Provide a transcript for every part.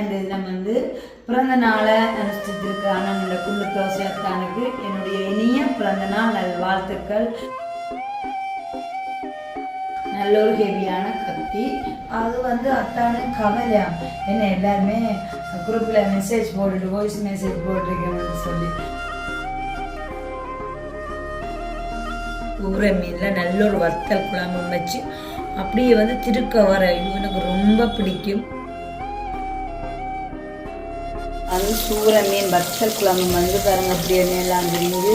இந்த தினம் வந்து பிறந்த நாளை அனுஷ்டித்திருக்க அண்ணனோட குண்டு தோசை அத்தானுக்கு என்னுடைய இனிய பிறந்த நாள் வாழ்த்துக்கள். நல்ல ஒரு ஹெவியான கத்தி. அது வந்து அத்தானு கவலையா? என்ன எல்லாருமே குரூப்பில் மெசேஜ் போட்டுட்டு வாய்ஸ் மெசேஜ் போட்டிருக்கேன்னு சொல்லி. ஊற மீனில் நல்ல ஒரு வத்தல் குழம்பு வச்சு அப்படியே வந்து திருக்க வர எனக்கு ரொம்ப பிடிக்கும். அது சூற மீன் வத்தல் குழம்பு வந்து பாருங்கள் அப்படியே எல்லாம் விரிஞ்சு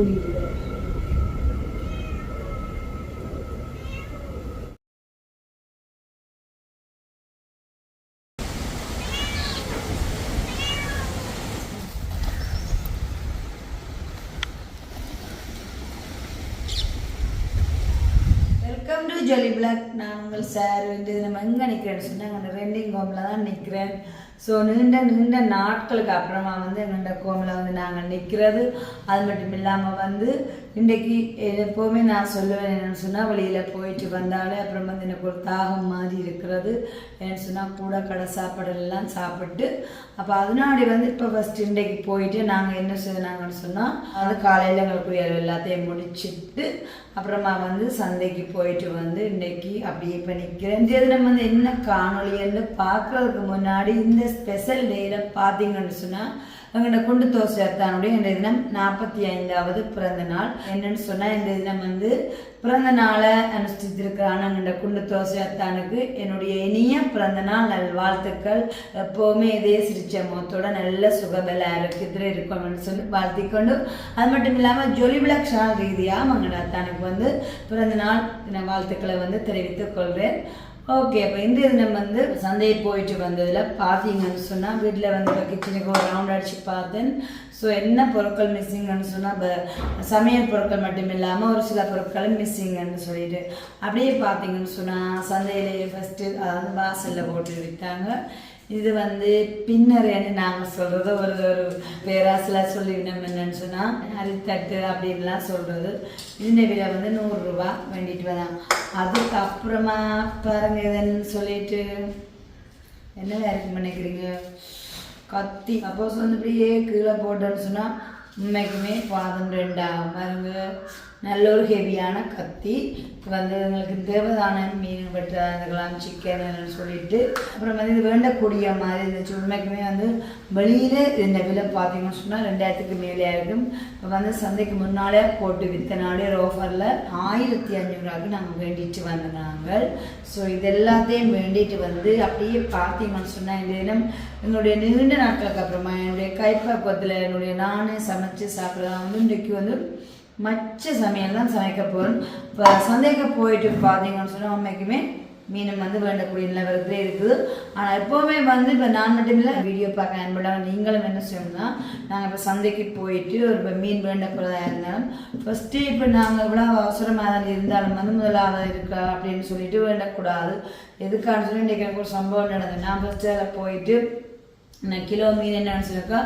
போனால் ஓடிடுது வெல்கம் ஜொலி பிளாக் நான் உங்கள் சார். வந்து நம்ம எங்கே நிற்கிறேன்னு சொன்னாங்க அந்த ரெண்டிங் ஹோமில் தான் நிற்கிறேன் ஸோ நீண்ட நீண்ட நாட்களுக்கு அப்புறமா வந்து எங்கள்கிட்ட கோமில் வந்து நாங்கள் நிற்கிறது அது மட்டும் இல்லாமல் வந்து இன்றைக்கு எப்போவுமே நான் சொல்லுவேன் என்னென்னு சொன்னால் வெளியில் போயிட்டு வந்தாலே அப்புறம் வந்து எனக்கு ஒரு தாகம் மாதிரி இருக்கிறது. என்னன்னு சொன்னால் கூட கடை சாப்பாடெல்லாம் சாப்பிட்டு அப்போ அதனாடி வந்து இப்போ ஃபஸ்ட் இன்றைக்கு போயிட்டு நாங்கள் என்ன செய்தாங்கன்னு சொன்னால் அது காலையில் எங்களுக்குரிய எல்லாத்தையும் முடிச்சிட்டு அப்புறமா வந்து சந்தைக்கு போயிட்டு வந்து இன்றைக்கி அப்படியே இப்போ நிற்கிறேன் நம்ம வந்து என்ன காணொலின்னு பார்க்குறதுக்கு முன்னாடி இந்த ஸ்பெஷல் டேயில் பார்த்தீங்கன்னு சொன்னால் எங்கள்கிட்ட குண்டு தோசை அத்தானுடைய இந்த தினம் நாற்பத்தி ஐந்தாவது பிறந்த நாள் என்னன்னு சொன்னால் இந்த தினம் வந்து பிறந்த நாளை அனுஷ்டித்திருக்கிறான். எங்கள்கிட்ட குண்டு தோசை அத்தானுக்கு என்னுடைய இனிய பிறந்த நாள் வாழ்த்துக்கள். எப்போவுமே இதே சிரிச்ச முகத்தோட நல்ல சுகபல ஆரோக்கியத்தில் இருக்கணும்னு சொல்லி வாழ்த்திக்கொண்டு அது மட்டும் இல்லாமல் ஜொலி விளக் ரீதியாக எங்கள்கிட்ட அத்தானுக்கு வந்து பிறந்த நாள் வாழ்த்துக்களை வந்து தெரிவித்துக் கொள்கிறேன் ஓகே அப்போ இந்த தினம் வந்து சந்தையை போயிட்டு வந்ததில் பார்த்தீங்கன்னு சொன்னால் வீட்டில் வந்து இப்போ கிச்சனுக்கு ஒரு ரவுண்ட் அடிச்சு பார்த்தேன். ஸோ என்ன பொருட்கள் மிஸ்ஸிங்னு சொன்னால் இப்போ சமையல் பொருட்கள் மட்டும் இல்லாமல் ஒரு சில பொருட்களும் மிஸ்ஸிங்னு சொல்லிட்டு அப்படியே பார்த்தீங்கன்னு சொன்னால் சந்தையிலேயே ஃபஸ்ட்டு அதாவது வாசலில் போட்டு விற்றாங்க இது வந்து பின்னரேன்னு நாங்கள் சொல்கிறது ஒரு ஒரு பேராசில் சொல்லிவிடணும் என்னன்னு சொன்னால் அரித்தட்டு அப்படின்லாம் சொல்கிறது இந்த விலை வந்து நூறுரூவா வேண்டிட்டு வராங்க. அதுக்கப்புறமா பாருங்க இதுன்னு சொல்லிட்டு என்ன வேலைக்கு நினைக்கிறீங்க கத்தி. சப்போஸ் வந்து இப்படியே கீழே போட்டோன்னு சொன்னால் உண்மைக்குமே பாதம் ரெண்டாகும் பாருங்க. நல்ல ஒரு ஹெவியான கத்தி. வந்து எங்களுக்கு தேவதான மீன் பட்டா இருக்கலாம் சிக்கன் சொல்லிட்டு அப்புறம் வந்து இது வேண்டக்கூடிய மாதிரி இருந்துச்சு உண்மைக்குமே வந்து வெளியில் இந்த விலை பார்த்தீங்கன்னு சொன்னால் ரெண்டாயிரத்துக்கு மேலே இருக்கும் இப்போ வந்து சந்தைக்கு முன்னாலே போட்டு விற்ற நாளே ஒரு ஆஃபரில் ஆயிரத்தி அஞ்சூறுவாக்கு நாங்கள் வேண்டிட்டு வந்த நாங்கள். ஸோ இது எல்லாத்தையும் வேண்டிட்டு வந்து அப்படியே பார்த்தீங்கன்னு சொன்னால் இந்த தினம் என்னுடைய நீண்ட நாட்களுக்கு அப்புறமா என்னுடைய கைப்பக்குவத்தில் என்னுடைய நானே சமைச்சு சாப்பிட்றதா வந்து இன்றைக்கு வந்து மச்ச சமையல் தான் சமைக்க போகிறோம் இப்போ சந்தைக்கு போயிட்டு பார்த்தீங்கன்னு சொன்னால் உண்மைக்குமே மீன் வந்து வேண்டக்கூடிய நிலவரத்தில் இருக்குது. ஆனால் எப்போவுமே வந்து இப்போ நான் மட்டும் இல்லை வீடியோ பார்க்க அன்படாக நீங்களும் என்ன செய்யணும்னா நாங்கள் இப்போ சந்தைக்கு போயிட்டு ஒரு இப்போ மீன் வேண்டக்கூடாதா இருந்தாலும் ஃபஸ்ட்டு இப்போ நாங்கள் இவ்வளோ அவசரமாக தான் இருந்தாலும் வந்து முதலாவது இருக்கா அப்படின்னு சொல்லிட்டு வேண்டக்கூடாது. எதுக்கான சொல்லி இன்றைக்கு எனக்கு ஒரு சம்பவம் நடந்தது. நான் ஃபஸ்ட்டு அதில் போயிட்டு நான் கிலோ மீன் என்னன்னு நினச்சிருக்கா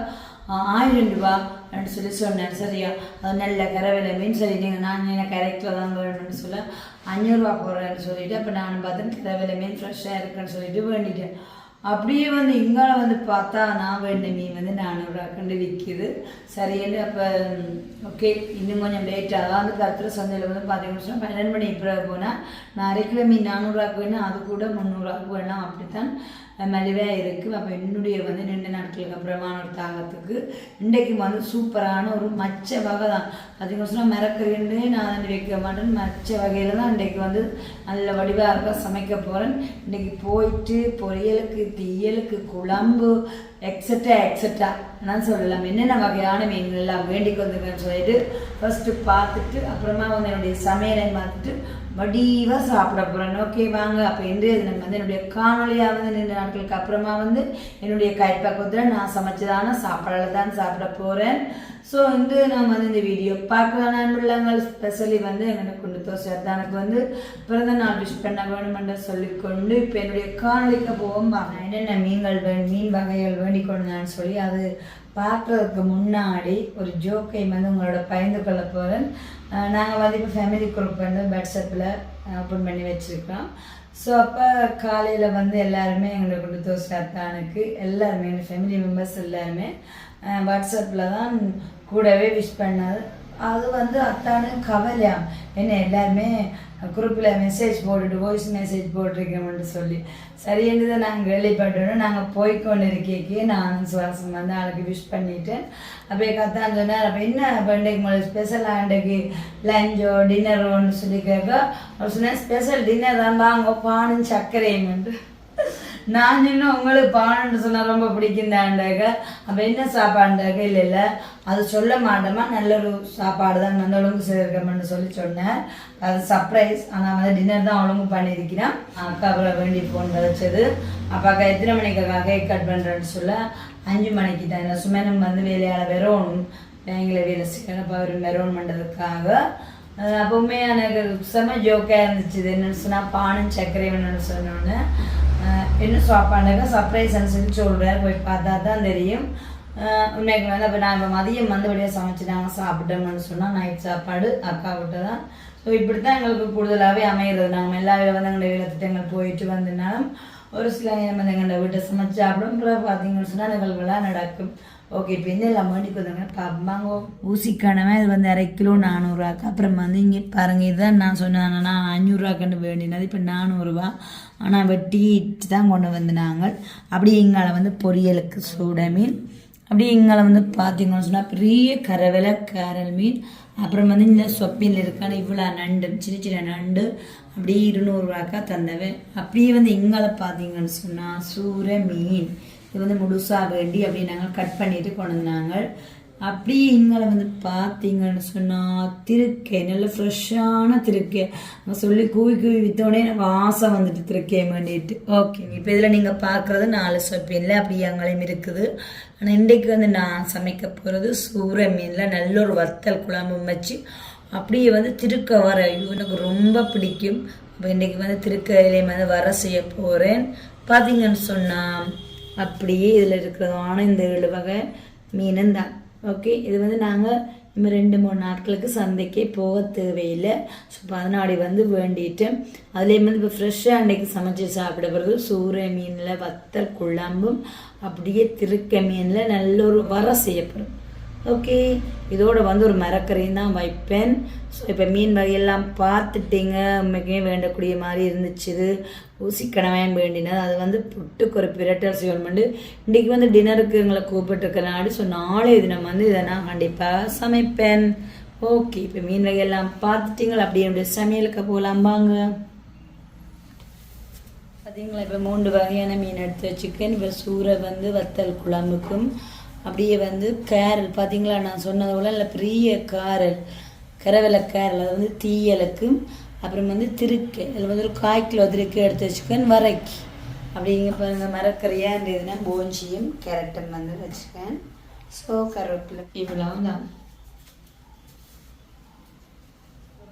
ஆயிரம் ரூபா அப்படின்னு சொல்லி சொன்னேன் சரியா? அது நல்ல கரவில மீன் சரி நீங்கள் நான் என்ன கரெக்டில் தான் வேணும்னு சொல்ல அஞ்சூறுரூவா போடுறேன்னு சொல்லிட்டு அப்போ நான் பார்த்தேன் கரவில மீன் ஃப்ரெஷ்ஷாக இருக்குன்னு சொல்லிட்டு வேண்டிட்டேன். அப்படியே வந்து இங்கால வந்து பார்த்தா நான் வேண்ட மீன் வந்து நானூறுரூவா கண்டு விற்கிது. சரின்னு அப்போ ஓகே இன்னும் கொஞ்சம் லேட்டாக தான் வந்து கருத்துற சந்தையில் வந்து பார்த்தீங்கன்னா பன்னெண்டு மணி இப்போ போனால் நான் அரை கிலோ மீன் நானூறுரூவாக்கு வேணும் அது கூட முந்நூறுரூவாக்கு வேணும் அப்படித்தான் மலிவாக இருக்குது அப்போ என்னுடைய வந்து ரெண்டு நாட்களுக்கு அப்புறமான ஒரு தாகத்துக்கு இன்றைக்கு வந்து சூப்பரான ஒரு மச்ச வகை தான். அதுக்கு சொன்னால் மரக்கறின்னு நான் வந்து வைக்க மாட்டேன். மச்ச வகையில் தான் இன்றைக்கு வந்து நல்ல வடிவாக இருக்க சமைக்க போகிறேன் இன்றைக்கி போயிட்டு பொரியலுக்கு தீயலுக்கு குழம்பு எக்ஸட்ரா எக்ஸட்ரா நான் சொல்லலாம். என்னென்ன வகையான மீன்கள் எல்லாம் வேண்டிக் வந்துருக்கேன்னு சொல்லிட்டு ஃபஸ்ட்டு பார்த்துட்டு அப்புறமா வந்து என்னுடைய சமையலை பார்த்துட்டு வடிவாக சாப்பிட போகிறேன் ஓகே வாங்க. அப்போ இன்றைய தினம் வந்து என்னுடைய காணொலியாக வந்து ரெண்டு நாட்களுக்கு அப்புறமா வந்து என்னுடைய கைப்பக்குவத்தில் நான் சமைச்சதான சாப்பாடுல தான் சாப்பிட போகிறேன் ஸோ வந்து நான் வந்து இந்த வீடியோ பார்க்கலாம் நண்பர்களங்கள் ஸ்பெஷலி வந்து எங்களுக்கு கொண்டு தோசைத்தானுக்கு வந்து பிறந்த நாள் விஷ் பண்ண வேணுமென்று சொல்லிக்கொண்டு இப்போ என்னுடைய காணொலிக்கு போவோம். என்னென்ன மீன்கள் வே மீன் வகைகள் வேண்டிக் கொண்டான்னு சொல்லி அது பார்க்குறதுக்கு முன்னாடி ஒரு ஜோக்கை வந்து உங்களோட பகிர்ந்து கொள்ள போகிறேன் நாங்கள் வந்து இப்போ ஃபேமிலி குரூப் வந்து வாட்ஸ்அப்பில் ஓப்பன் பண்ணி வச்சுருக்கோம். ஸோ அப்போ காலையில் வந்து எல்லாருமே எங்களை கொண்டு தோசை அத்தானுக்கு எல்லாருமே எங்கள் ஃபேமிலி மெம்பர்ஸ் எல்லாருமே வாட்ஸ்அப்பில் தான் கூடவே விஷ் பண்ணது அது வந்து அத்தானு கவலையாம். என்ன எல்லாருமே குரூப்பில் மெசேஜ் போட்டுட்டு வாய்ஸ் மெசேஜ் போட்டிருக்கோம்னு சொல்லி. சரி என்று நாங்கள் கேள்விப்பட்டோம் நாங்கள் போய்க்கொண்டு இருக்கேக்கே. நானும் சுவாசம் வந்து ஆளுக்கு விஷ் பண்ணிட்டேன். அப்படியே கத்தான் சொன்னார் அப்போ என்ன பண்டிகை மொழி ஸ்பெஷல் ஆண்டுக்கு லஞ்சோ டின்னரோன்னு சொல்லி கேட்க? அவர் சொன்னேன் ஸ்பெஷல் டின்னர் தான் வாங்க பானும் சர்க்கரையும் நான் இன்னும் உங்களுக்கு பானன்னு சொன்னால் ரொம்ப பிடிக்கும் தாண்டாக அப்போ என்ன சாப்பாடுண்டாக்க இல்லை இல்லை. அது சொல்ல மாட்டோமா? நல்ல ஒரு சாப்பாடு தான் நல்ல ஒழுங்கு செய்திருக்கோம்னு சொல்லி சொன்னேன் அது சர்ப்ரைஸ் ஆனால் வந்து டின்னர் தான் ஒழுங்கு பண்ணியிருக்கிறேன். அக்கா வேண்டி ஃபோன் வச்சது. அப்போ அக்கா எத்தனை மணிக்கு அக்கா கேக் கட் பண்ணுறேன்னு சொல்ல? அஞ்சு மணிக்கு தான். இந்த சுமனம் வந்து வேலையால் வெறோணும். எங்களை வேலை சீக்கிரம் அப்போ மெரோன் பண்ணுறதுக்காக அப்போவுமே எனக்கு செம ஜோக்காக இருந்துச்சு. என்னன்னு சொன்னால் பானும் சர்க்கரை வேணும்னு சொன்னோன்னே. என்ன சாப்பாடுங்க சர்ப்ரைஸ்ன்னு சொல்லி சொல்கிறார் போய் பார்த்தா தான் தெரியும். இன்னைக்கு வந்து இப்போ நான் இப்போ மதியம் வந்து வழியாக சமைச்சு நாங்கள் சாப்பிட்டோம்னு சொன்னால் நைட் சாப்பாடு அக்கா விட்டு தான். ஸோ இப்படி தான் எங்களுக்கு கூடுதலாகவே அமைகிறது நாங்கள் எல்லா வந்து எங்களுடைய வேலை திட்டங்கள் போயிட்டு வந்தனாலும் ஒரு சில வந்து எங்களோட வீட்டை சமைச்சு சாப்பிடும். பார்த்தீங்கன்னு சொன்னால் நிகழ்வுலாம் நடக்கும். ஓகே இப்போ என்ன எல்லாம் வேண்டிக்கு வந்தாங்க பாப்பாங்க ஊசிக்கானவன் இது வந்து அரை கிலோ நானூறுரூவாக்கு அப்புறம் வந்து இங்கே பாருங்கள் இதுதான் நான் சொன்னேன் நான் அஞ்சூறுரூவாக்குன்னு வேண்டினது. இப்போ நானூறுரூவா ஆனால் வெட்டிட்டு தான் கொண்டு வந்து நாங்கள் அப்படியே எங்களை வந்து பொரியலுக்கு சூட மீன். அப்படியே எங்களை வந்து பார்த்தீங்கன்னு சொன்னால் பெரிய கரவலை கரல் மீன். அப்புறம் வந்து இந்த சொப்பியில் இருக்கான இவ்வளோ நண்டு சின்ன சின்ன நண்டு. அப்படியே இருநூறுவாக்கா தந்தவன். அப்படியே வந்து எங்களை பார்த்தீங்கன்னு சொன்னால் சூற மீன். இது வந்து முழுசாக வேண்டி அப்படியே நாங்கள் கட் பண்ணிட்டு கொண்டு வந்தாங்க அப்படியே இங்கே வந்து பார்த்தீங்கன்னு சொன்னால் திருக்கே நல்ல ஃப்ரெஷ்ஷான திருக்கே. நம்ம சொல்லி கூவி கூவி விற்றோடனே எனக்கு ஆசை வந்துட்டு திருக்கே வேண்டிட்டு ஓகே இப்போ இதில் நீங்கள் பார்க்குறது நாலு சொப்பீனில் அப்படியே அங்கேயும் இருக்குது. ஆனால் இன்றைக்கு வந்து நான் சமைக்க போகிறது சூற மீனில் நல்ல ஒரு வத்தல் குழம்பு வச்சு அப்படியே வந்து திருக்க வர. எனக்கு ரொம்ப பிடிக்கும். இப்போ இன்றைக்கி வந்து திருக்கையிலையும் வந்து வர செய்ய போகிறேன் பார்த்தீங்கன்னு சொன்னால் அப்படியே இதில் இருக்கிறதான இந்த ஏழு வகை மீனும் தான். ஓகே இது வந்து நாங்கள் இன்னும் ரெண்டு மூணு நாட்களுக்கு சந்தைக்கே போக தேவையில்லை. ஸோ பதினாடி வந்து வேண்டிட்டு அதுலேயும் வந்து இப்போ ஃப்ரெஷ்ஷாக அன்றைக்கு சமைச்சு சாப்பிட பிறகு சூறை மீனில் வத்தல் குழம்பும் அப்படியே திருக்க மீனில் நல்ல ஒரு வர செய்யப்படும். ஓகே இதோட வந்து ஒரு மரக்கரையும் தான் வைப்பேன். ஸோ இப்போ மீன் வகையெல்லாம் பார்த்துட்டீங்க. உண்மைக்குமே வேண்டக்கூடிய மாதிரி இருந்துச்சு இது. ஊசிக்கணவன் வேண்டினது. அது வந்து புட்டுக்கு ஒரு பிரட்டல் செய்யணும்னு இன்றைக்கி வந்து டின்னருக்கு எங்களை கூப்பிட்டுருக்கனாடி. ஸோ நாளை தினம் வந்து இதை நான் கண்டிப்பாக சமைப்பேன். ஓகே இப்போ மீன் வகையெல்லாம் பார்த்துட்டீங்களா அப்படியே என்னுடைய சமையலுக்கு போகலாம் வாங்க. பார்த்தீங்களா இப்போ மூன்று வகையான மீன் எடுத்து வச்சுக்கேன் இப்போ சூறை வந்து வத்தல் குழம்புக்கும் அப்படியே வந்து கேரல் பார்த்தீங்களா நான் சொன்னது போல் இல்லை பெரிய காரல். கரவலை கேரல் அது வந்து தீயலுக்கும் அப்புறம் வந்து திருக்கு. அதில் வந்து ஒரு காய் கிலோ திருக்கு எடுத்து வச்சுக்கேன் வரைக்கு. அப்படிங்க பாருங்க மரக்கறியாக இருந்ததுன்னா போஞ்சியும் கேரட்டும் வந்து வச்சுக்கேன் ஸோ கருவேப்பிலை. இவ்வளோ தான்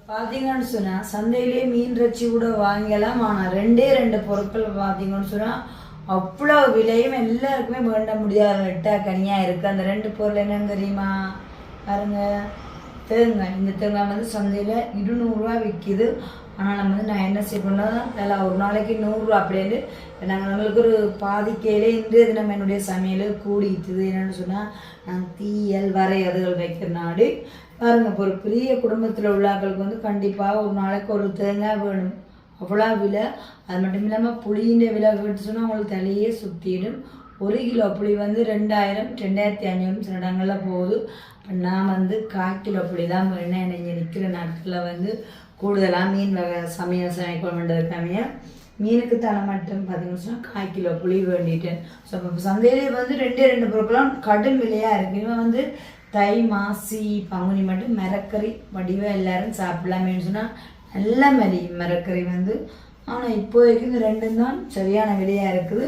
பார்த்தீங்கன்னு சொன்னால் சந்தையிலே மீன் ரச்சி கூட வாங்கலாம். ஆனால் ரெண்டே ரெண்டு பொருட்கள் பார்த்தீங்கன்னு சொன்னால் அவ்வளோ விலையும் எல்லாருக்குமே வேண்ட முடியாத நெட்டா கனியாக இருக்குது அந்த ரெண்டு பொருள் என்னன்னு தெரியுமா? பாருங்க. தேங்காய். இந்த தேங்காய் வந்து சந்தையில் இருநூறுவா விற்கிது ஆனால் நம்ம வந்து நான் என்ன செய்யணும்னா நல்லா ஒரு நாளைக்கு நூறுரூவா அப்படின்னு நாங்கள் நம்மளுக்கு ஒரு பாதிக்கையிலே இன்று நம்ம என்னுடைய சமையல் கூடிட்டுது என்னென்னு சொன்னால் நான் தீயல் வரையதுகள் வைக்கிற நாடு. பாருங்கள் இப்போ ஒரு பெரிய குடும்பத்தில் உள்ளாக்களுக்கு வந்து கண்டிப்பாக ஒரு நாளைக்கு ஒரு தேங்காய் வேணும். அவ்வளோ விலை அது மட்டும் இல்லாமல் புளியின் விலை கேட்டு சொன்னால் உங்களுக்கு தலையே சுற்றிடும் ஒரு கிலோ புளி வந்து ரெண்டாயிரம் ரெண்டாயிரத்தி ஐநூறு சில இடங்களில் போகுது. இப்போ நான் வந்து கால் கிலோ புளி தான் வேணும் நீங்கள் நிற்கிற நாட்களில் வந்து கூடுதலாக மீன் வகை சமையல் சமைக்க பண்ணுறதுக்காமைய மீனுக்கு தலை மட்டும் பார்த்தீங்கன்னு சொன்னால் கால் கிலோ புளி வேண்டிட்டேன். ஸோ இப்போ சந்தையிலே வந்து ரெண்டே ரெண்டு பொருட்களும் கடும் விலையாக இருக்குது இவன் வந்து தை மாசி பங்குனி மட்டும் மரக்கறி வடிவாக எல்லாரும் சாப்பிடலாமேன்னு சொன்னால் நல்ல மலி மரக்கறி வந்து. ஆனால் இப்போதைக்கு இந்த ரெண்டும் தான் சரியான விலையாக இருக்குது.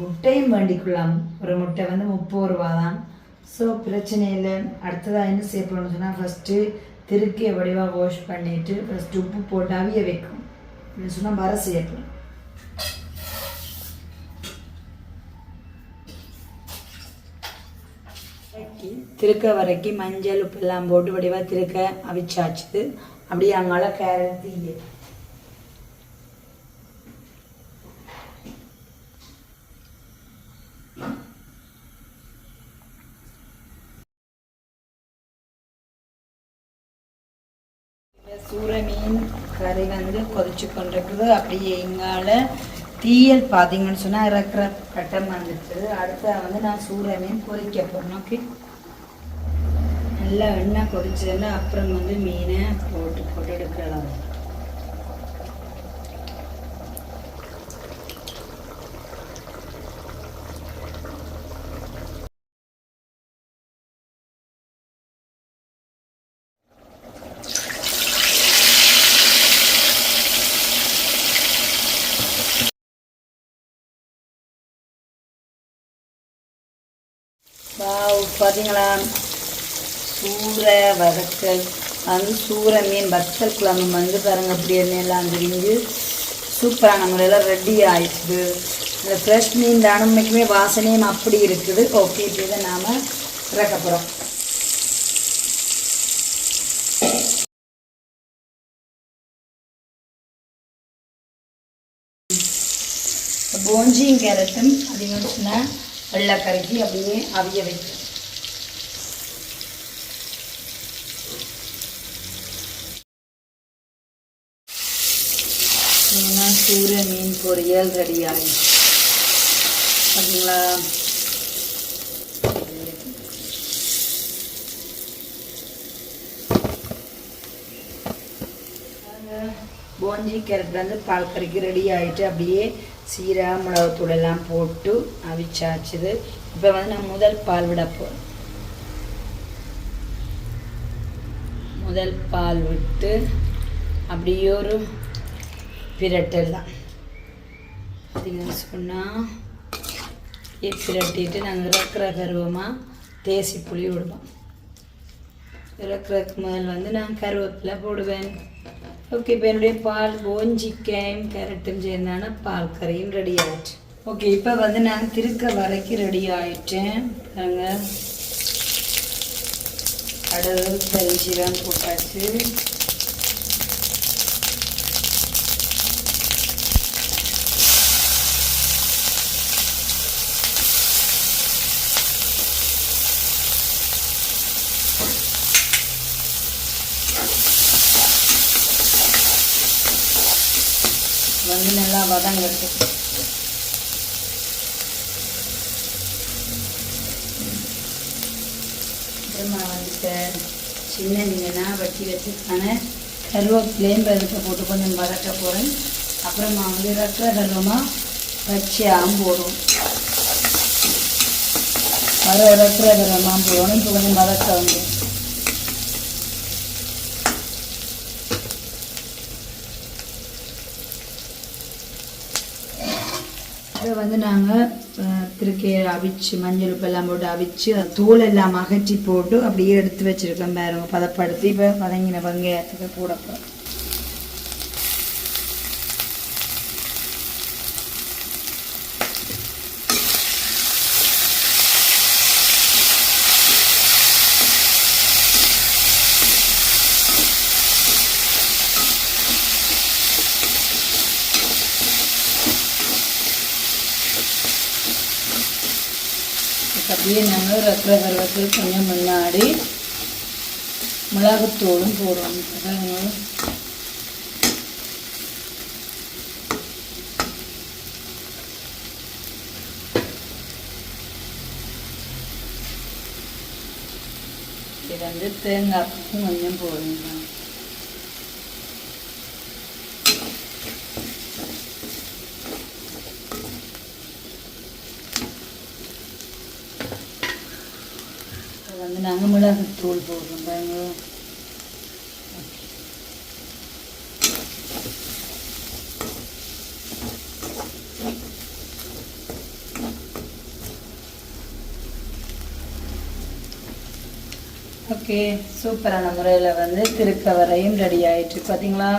முட்டையும் வேண்டிக்கொள்ளலாம். ஒரு முட்டை வந்து முப்பது ரூபா தான் ஸோ பிரச்சனை இல்லை. அடுத்ததாக என்ன செய்ய போகணும்னு சொன்னால் ஃபஸ்ட்டு திருக்கிய வடிவாக வாஷ் பண்ணிவிட்டு ஃபஸ்ட்டு உப்பு போட்டு அவிய வைக்கும். அப்படின்னு சொன்னால் வர செய்யப்படும் திருக்க வரைக்கும் மஞ்சள் உப்பு எல்லாம் போட்டு வடிவாக திருக்க அவிச்சாச்சு. அப்படியே அங்கால கேரட் தீய மீன் கறி வந்து கொதிச்சு கொண்டிருக்குது. அப்படியே இங்கால தீயல் பார்த்தீங்கன்னு சொன்னால் இறக்குற கட்டம் வந்துட்டு. அடுத்த வந்து நான் சூரிய மீன் பொறிக்க போகிறேன் ஓகே நல்லா எண்ணெய் கொதிச்சதுன்னா அப்புறம் வந்து மீனை போட்டு போட்டு எடுக்கலாம். வாவ் பார்த்தீங்களா சூறை வதக்கல் வந்து சூறை மீன் வத்தல் குழம்பு வந்து பாருங்க அப்படி எண்ணெயெல்லாம் தெரிஞ்சு சூப்பரான முறையில் ரெடி ஆயிடுச்சு இந்த ஃப்ரெஷ் மீன் தானமைக்குமே வாசனையும் அப்படி இருக்குது. ஓகே இப்போ இதை நாம் இறக்க போகிறோம் போஞ்சியும் கேரட்டும் அதிகம் சொன்னால் வெள்ளைக்கறிக்கு அப்படியே அவிய வைக்கும் ஏன்னா சூரிய மீன் பொரியல் ரெடி ஆகிடுச்சு பார்த்தீங்களா போஞ்சி கேரட் வந்து பால் கறிக்கு ரெடி ஆகிட்டு அப்படியே சீரா மிளகுத்தூளெல்லாம் போட்டு அவிச்சாச்சுது. இப்போ வந்து நான் முதல் பால் விட போகிறேன் முதல் பால் விட்டு அப்படியே ஒரு பிரட்டல் தான். பார்த்தீங்கன்னு சொன்னால் பிரட்டிட்டு நாங்கள் இறக்குற கருவமாக தேசி புளி விடுவோம். இறக்குறதுக்கு முதல் வந்து நான் கருவேப்பிலை போடுவேன். ஓகே இப்போ என்னுடைய பால் ஓஞ்சிக்காயும் கேரட்டும் சேர்ந்தான பால் கறியும் ரெடி ஆகிடுச்சு ஓகே இப்போ வந்து நான் திருக்க வரைக்கும் ரெடி ஆயிட்டேன். பாருங்க. கடவு பெருஞ்சீரம் போட்டாச்சு வந்து நல்லா வதங்கட்டும் அப்புறமா வந்துட்டு சின்ன மீனா வட்டி வச்சுக்கான கருவேப்பிலையும் பருக்க போட்டு கொஞ்சம் வதக்க போகிறேன் அப்புறமா வந்து ரத்த கருவமாக பச்சையாகவும் ஆம்போடும் வர ரத்த கருவமாக போடணும் இப்போ கொஞ்சம் வதக்க வந்து இதை வந்து நாங்கள் திருக்கையை அவிச்சு மஞ்சள் உப்பெல்லாம் போட்டு அவிச்சு தோல் எல்லாம் அகற்றி போட்டு அப்படியே எடுத்து வச்சிருக்கோம் பாருங்க பதப்படுத்தி. இப்போ வதங்கின வெங்காயத்துக்கு போட போகிறோம் ഈ ഞങ്ങൾ റത്ര കറുവത്തിൽ കുറഞ്ഞ മണ്ണാടി മുളകത്തോടും പോകും അതാണ് ഞങ്ങൾ ഇരണ്ടത്തെ നിറച്ച് മഞ്ഞം പോകുന്നതാണ് நாங்கள் மிளகுத்தூள் தூள் போடுறோம் பாருங்க ஓகே சூப்பரான முறையில் வந்து திருக்கவரையும் ரெடி ஆயிட்டு பார்த்தீங்களா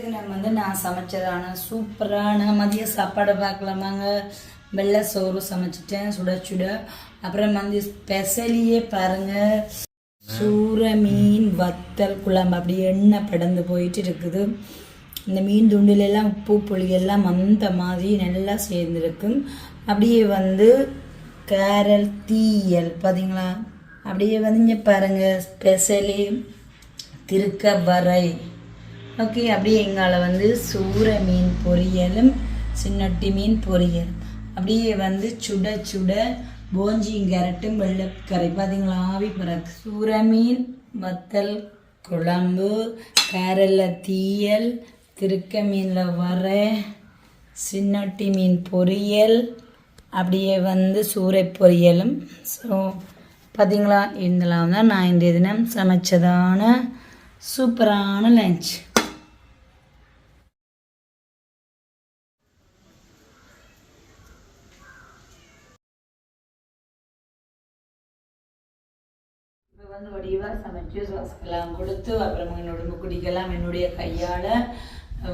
தினம் வந்து நான் சமைச்சதான சூப்பரான மதிய சாப்பாடு பார்க்கலாமாங்க. வெள்ளை சோறு சமைச்சிட்டேன் சுட சுட. அப்புறம் வந்து ஸ்பெஷலியே பாருங்க. சூற மீன் வத்தல் குழம்பு அப்படி எண்ணெய் படந்து போயிட்டு இருக்குது. இந்த மீன் துண்டிலெல்லாம் உப்பு புளி எல்லாம் அந்த மாதிரி நல்லா சேர்ந்துருக்கும் அப்படியே வந்து கேரல் தீயல் பார்த்தீங்களா? அப்படியே வந்து இங்கே பாருங்கள் ஸ்பெஷலி திருக்க வரை ஓகே அப்படியே எங்களால் வந்து சூற மீன் பொரியலும் சின்னட்டி மீன் பொரியலும். அப்படியே வந்து சுட சுட போஞ்சியும் கேரட்டும் வெள்ளைக்கரை பார்த்தீங்களா ஆவி பிறகு சூற மீன் வத்தல் குழம்பு கேரளில் தீயல் திருக்க மீனில் வர சின்னட்டி மீன் பொரியல் அப்படியே வந்து சூறை பொரியலும். ஸோ பார்த்தீங்களா இதெல்லாம் தான் நான் இன்றைய தினம் சமைச்சதான சூப்பரான லஞ்ச் வடிவாக கொடுத்து அப்புறம் என்னோட குடிக்கெல்லாம் என்னுடைய கையால்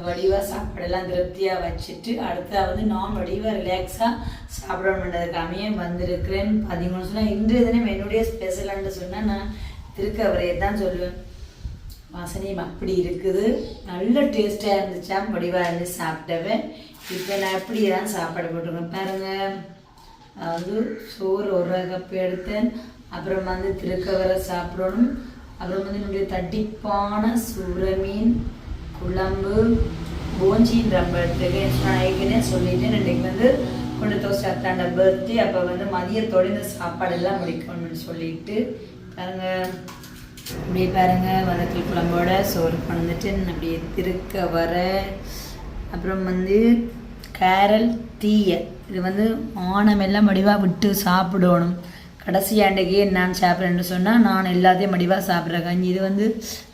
வடிவாக சாப்பாடெல்லாம் திருப்தியாக வச்சுட்டு அடுத்தாவது நான் வடிவாக ரிலாக்ஸாக சாப்பிடணுன்றதுக்காமையே வந்திருக்கிறேன். பார்த்தீங்கன்னு சொன்னால் இன்றைய தினம் என்னுடைய ஸ்பெஷலான்னு சொன்னால் நான் திருக்கவரையை தான் சொல்லுவேன். வாசனையும் அப்படி இருக்குது. நல்ல டேஸ்ட்டாக இருந்துச்சா வடிவாக இருந்து சாப்பிட்டவன். இப்போ நான் எப்படி தான் சாப்பாடு போட்டுருக்கேன் பாருங்கள் நான் வந்து சோறு ஒரு கப் எடுத்தேன். அப்புறம் வந்து திருக்கவரை சாப்பிடணும். அப்புறம் வந்து நம்முடைய தட்டிப்பான சுரமீன் குழம்பு போஞ்சின் ரொம்ப எடுத்துருக்கேன் நான் ஏற்கனவே சொல்லிட்டேன் இன்றைக்கு வந்து கொண்டு தோசை அத்தாண்ட பர்த்டே அப்போ வந்து மதியத்தோடு இந்த சாப்பாடெல்லாம் முடிக்கணும்னு சொல்லிட்டு பாருங்க. அப்படியே பாருங்க வதக்கல் குழம்போட சோறு பண்ணிட்டு அப்படியே திருக்க வர அப்புறம் வந்து கேரல் தீய இது வந்து ஆனமெல்லாம் மடிவாக விட்டு சாப்பிடணும். கடைசி ஆண்டைக்கு நான் சாப்பிட்றேன்னு சொன்னால் நான் எல்லாத்தையும் மடிவாக சாப்பிட்ற கஞ்சி. இது வந்து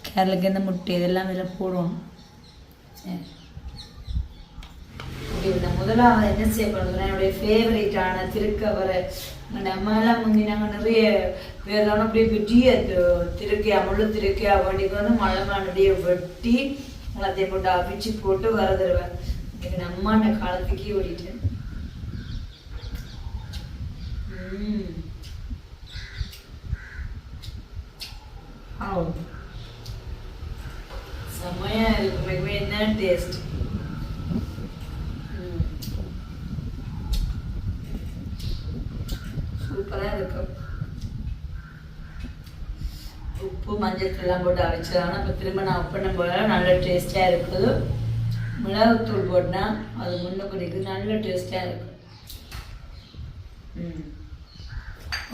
கேரளுக்கு இந்த முட்டை இதெல்லாம் இதில் போடுவோம். சரி ஓகே இந்த முதலாவது என்ன செய்ய போகிறதுனா என்னுடைய ஃபேவரேட்டான திருக்கவரை. நம்ம எல்லாம் முந்தி நாங்கள் நிறைய வேதான அப்படியே பெட்டிய திருக்கையா முழு திருக்கையா வண்டிக்கு வந்து மழை அப்படியே வெட்டி எல்லாத்தையும் போட்டு அவிச்சு போட்டு வர தருவேன் இன்னைக்கு நம்ம அந்த காலத்துக்கே ஓடிட்டேன். ம். செம்மையா hmm. இருக்கு மிகவும் என்ன டேஸ்ட் சூப்பராக இருக்கும் உப்பு மஞ்சள் எல்லாம் போட்டு அரைச்சதானா இப்போ திரும்ப நான் உப்பு போல நல்ல டேஸ்டாக இருக்குது மிளகுத்தூள் போட்டா அது முன்ன குடிக்கு நல்ல டேஸ்டாக இருக்கும் ம்.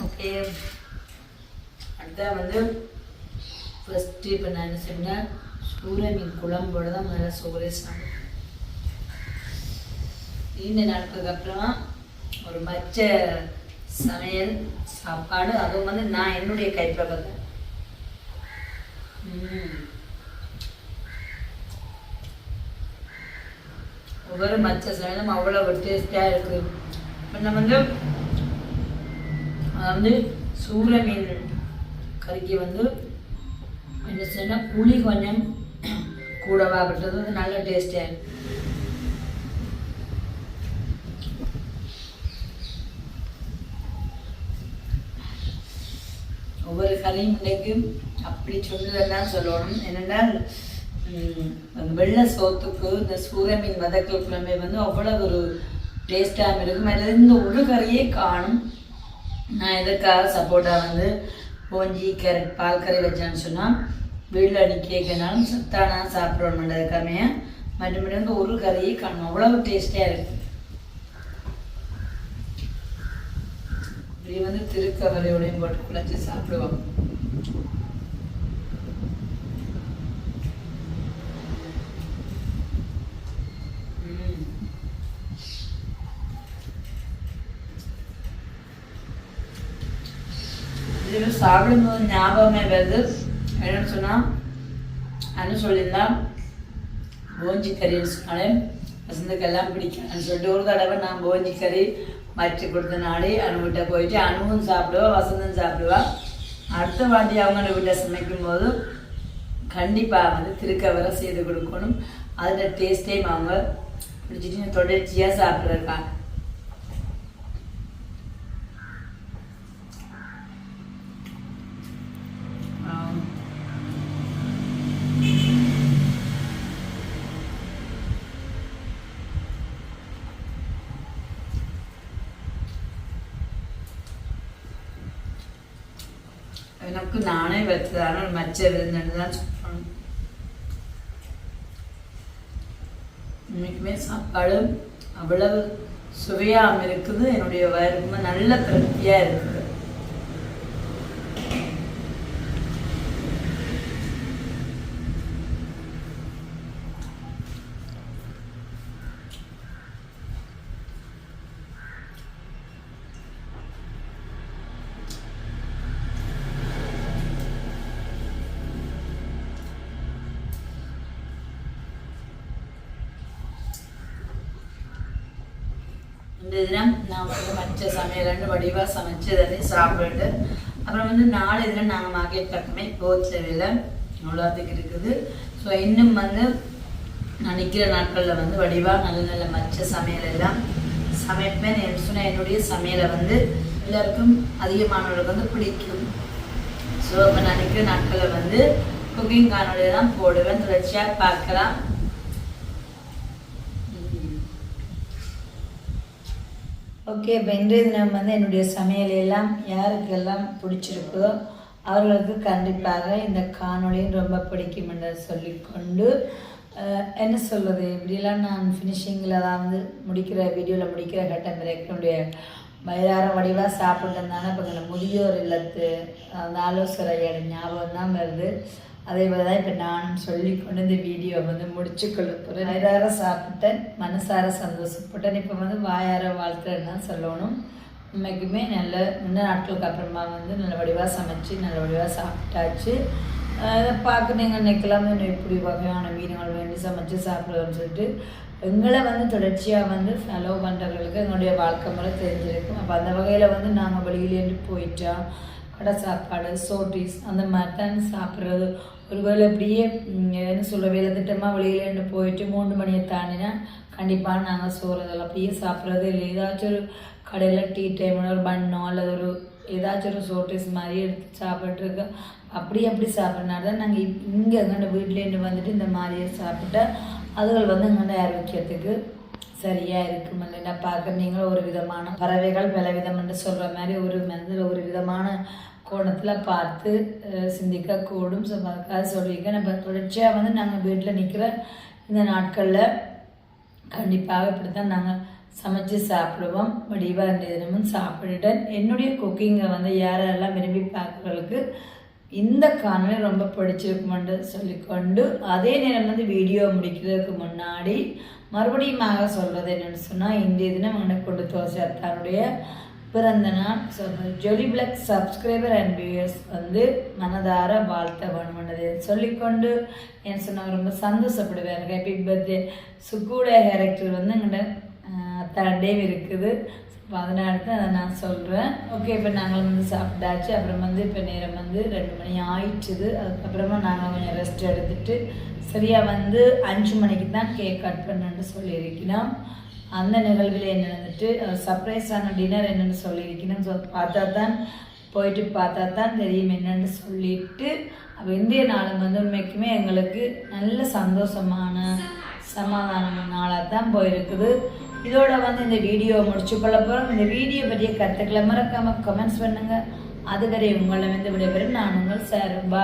ஓகே. அடுத்தா வந்து ஃபஸ்ட்டு இப்போ நான் என்ன செஞ்சேன் சூரிய மீன் குழம்போட தான் முதல்ல சோறே சாப்பிடுவேன் நீண்ட நாட்களுக்கு அப்புறமா ஒரு மச்ச சமையல் சாப்பாடு அதுவும் வந்து நான் என்னுடைய கைப்பக்கம் ஒவ்வொரு மச்ச சமையலும் அவ்வளோ டேஸ்டாக இருக்கு நம்ம வந்து வந்து சூரிய மீன் கறிக்கு வந்து என்ன சொன்னால் புளி கொஞ்சம் கூடவா விட்டது வந்து நல்ல டேஸ்டாக இருக்கும் ஒவ்வொரு கறியும் இன்றைக்கும் அப்படி சொன்னதெல்லாம் சொல்லணும். என்னென்னால் ம், வெள்ளை சோத்துக்கு இந்த சூரமீன் வதக்கல் குழம்பு வந்து அவ்வளோ ஒரு டேஸ்டாக இருக்கும். அதில் இந்த ஒரு கறியே காணும். நான் எதற்காக சப்போர்ட்டாக வந்து போஞ்சி கேரட் பால் கறி வச்சேன்னு சொன்னால் வீட்டில் அடி கேட்கனாலும் சத்தானா சாப்பிடணுன்றதுக்காமே மறுபடியும் ஒரு கறியை காணும். அவ்வளவு டேஸ்டியாக இருக்கு. இப்படி வந்து திருக்கவரையோடையும் போட்டு குழச்சி சாப்பிடுவோம் ம். இது சாப்பிடும்போது ஞாபகமே வருது. என்னன்னு சொன்னால் அண்ணு சொல்லியிருந்தான் போஞ்சி கறின்னு சொன்னாலே வசந்துக்கெல்லாம் பிடிக்கும். சொல்லிட்டு ஒரு தடவை நான் போஞ்சி கறி வச்சு கொடுத்த நாளே அணுகிட்ட போயிட்டு அணுவும் சாப்பிடுவா வசந்தும் சாப்பிடுவா. அடுத்த வாட்டி அவங்க வீட்டை சமைக்கும் போது கண்டிப்பாக வந்து திருக்கவரை செய்து கொடுக்கணும். அதில் டேஸ்ட்டையும் அவங்க பிடிச்சிட்டு தொடர்ச்சியாக சாப்பிட்ருக்காங்க எனக்கு நானே வச்சதான ஒரு மச்ச சொல்லணும் இன்னைக்குமே சாப்பாடு அவ்வளவு சுவையாம இருக்குது என்னுடைய வயிறு ரொம்ப நல்ல திருப்தியா இருக்குது வடிவாக சமைச்சு அதை சாப்பிட்டு அப்புறம் வந்து நாலு இதில் நாங்கள் மார்க்கெட் பக்கமே போக அவ்வளோத்துக்கு இருக்குது. ஸோ இன்னும் வந்து நான் நிற்கிற நாட்களில் வந்து வடிவாக நல்ல நல்ல மச்ச சமையல் எல்லாம் சமைப்பேன். என்று சொன்ன என்னுடைய சமையலை வந்து எல்லாருக்கும் அதிகமானவர்களுக்கு வந்து பிடிக்கும். ஸோ இப்போ நான் நிற்கிற நாட்களில் வந்து குக்கிங் காணொலி தான் போடுவேன். தொடர்ச்சியாக பார்க்கலாம் ம். ஓகே இப்போ இன்றைய தினம் வந்து என்னுடைய சமையல் எல்லாம் யாருக்கெல்லாம் பிடிச்சிருக்கோ அவர்களுக்கு கண்டிப்பாக இந்த காணொலியும் ரொம்ப பிடிக்கும் என்று சொல்லிக்கொண்டு என்ன சொல்கிறது இப்படிலாம் நான் ஃபினிஷிங்கில் தான் வந்து முடிக்கிற வீடியோவில் முடிக்கிற கட்டம் வரைக்கும் என்னுடைய வயிறார வடிவாக சாப்பிட்டதுனால இப்போ எங்களை முதியோர் இல்லத்து அந்த ஆலோசனையோட ஞாபகம் தான் வருது. அதே போல தான் இப்போ நானும் சொல்லிக்கொண்டு இந்த வீடியோ வந்து முடிச்சு கொள்ள போகிறேன் வயிறார சாப்பிட்டேன் மனசார சந்தோஷப்பட்டேன். இப்போ வந்து வாயார வாழ்த்துறேன்னு தான் சொல்லணும். உண்மைக்குமே நல்ல முன்ன நாட்களுக்கு அப்புறமா வந்து நல்ல வடிவாக சமைச்சு நல்ல வடிவாக சாப்பிட்டாச்சு. அஹ் இதை பார்க்குறீங்க நினைக்கலாம். இன்னும் இப்படி வகையான மீன்கள் வேண்டி சமைச்சு சாப்பிடுவோம்னு சொல்லிட்டு எங்களை வந்து தொடர்ச்சியாக வந்து ஃபாலோ பண்ணுறவங்களுக்கு எங்களுடைய வாழ்க்கை முறை தெரிஞ்சிருக்கும். அப்போ அந்த வகையில் வந்து நாங்கள் வெளியிலேருந்து போயிட்டோம் கடை சாப்பாடு சோட்டிஸ் அந்த மாதிரி சாப்பிட்றது. ஒருவேளை இப்படியே என்ன சொல்கிற வேலை திட்டமாக வெளியிலேருந்து போயிட்டு மூன்று மணியை தாண்டினா கண்டிப்பாக நாங்கள் சோறதெல்லாம் அப்படியே சாப்பிட்றது இல்லை. ஏதாச்சும் ஒரு கடையில் டீ டைமில் ஒரு பண்ணோ அல்லது ஒரு ஏதாச்சும் ஒரு சோட்டிஸ் மாதிரி எடுத்து சாப்பிட்ருக்கோம் அப்படி அப்படி சாப்பிட்றனால தான் நாங்கள் இங்கே எங்கள்ட வீட்டிலேருந்து வந்துட்டு இந்த மாதிரியே சாப்பிட்டா அதுகள் வந்து எங்கள்ட ஆரோக்கியத்துக்கு சரியாக இருக்கும் இல்லைன்னா பார்க்க. நீங்களும் ஒரு விதமான பறவைகள் பல விதம் என்று சொல்கிற மாதிரி ஒரு மனதில் ஒரு விதமான கோணத்தில் பார்த்து சிந்திக்கக்கூடும் சிந்திக்க கூடும். ஸோ அதுக்காக சொல்லியிருக்கேன். நம்ம தொடர்ச்சியாக வந்து நாங்கள் வீட்டில் நிற்கிற இந்த நாட்களில் கண்டிப்பாக இப்படி தான் நாங்கள் சமைச்சு சாப்பிடுவோம். வடிவாக இருந்த தினமும் சாப்பிட்டுட்டேன் என்னுடைய குக்கிங்கை வந்து யாரெல்லாம் விரும்பி பார்க்குறவங்களுக்கு இந்த காணொலி ரொம்ப பிடிச்சிருக்குமென்று சொல்லிக்கொண்டு அதே நேரம் வந்து வீடியோ முடிக்கிறதுக்கு முன்னாடி மறுபடியும் சொல்கிறது என்னென்னு சொன்னால் இன்றைய தினம் எனக்கு கொண்டு தோசை அத்தானுடைய பிறந்த நாள் ஸோ ஜொலி பிளக் சப்ஸ்கிரைபர் அண்ட் வியூயர்ஸ் வந்து மனதார வாழ்த்த வேணுமென்றதை சொல்லிக்கொண்டு என் சொன்னவங்க ரொம்ப சந்தோஷப்படுவேன். ஹாப்பி பர்த்டே சுக்கூட கேரக்டர் வந்து எங்கள்கிட்ட தண்டே இருக்குது. இப்போ அதனால தான் அதை நான் சொல்கிறேன் ஓகே இப்போ நாங்கள் வந்து சாப்பிட்டாச்சு. அப்புறம் வந்து இப்போ நேரம் வந்து ரெண்டு மணி ஆயிடுச்சுது அதுக்கப்புறமா நாங்கள் கொஞ்சம் ரெஸ்ட் எடுத்துட்டு சரியாக வந்து அஞ்சு மணிக்கு தான் கேக் கட் பண்ணுன்னு சொல்லியிருக்கிறோம். அந்த நிகழ்வில் என்ன நடந்துட்டு சர்ப்ரைஸான டின்னர் என்னென்னு சொல்லியிருக்கணும் ஸோ பார்த்தா தான் போயிட்டு பார்த்தா தான் தெரியும் என்னென்னு சொல்லிட்டு அப்போ இன்றைய நாளும் வந்து உண்மைக்குமே எங்களுக்கு நல்ல சந்தோஷமான சமாதான நாளாக தான் போயிருக்குது. இதோட வந்து இந்த வீடியோ முடிச்சு கொள்ள போகிறோம் இந்த வீடியோ பற்றிய கருத்துக்களை மறக்காமல் கமெண்ட்ஸ் பண்ணுங்கள் அதுவரை உங்களை வந்து விடைபெறும். நான் உங்கள் சார் பா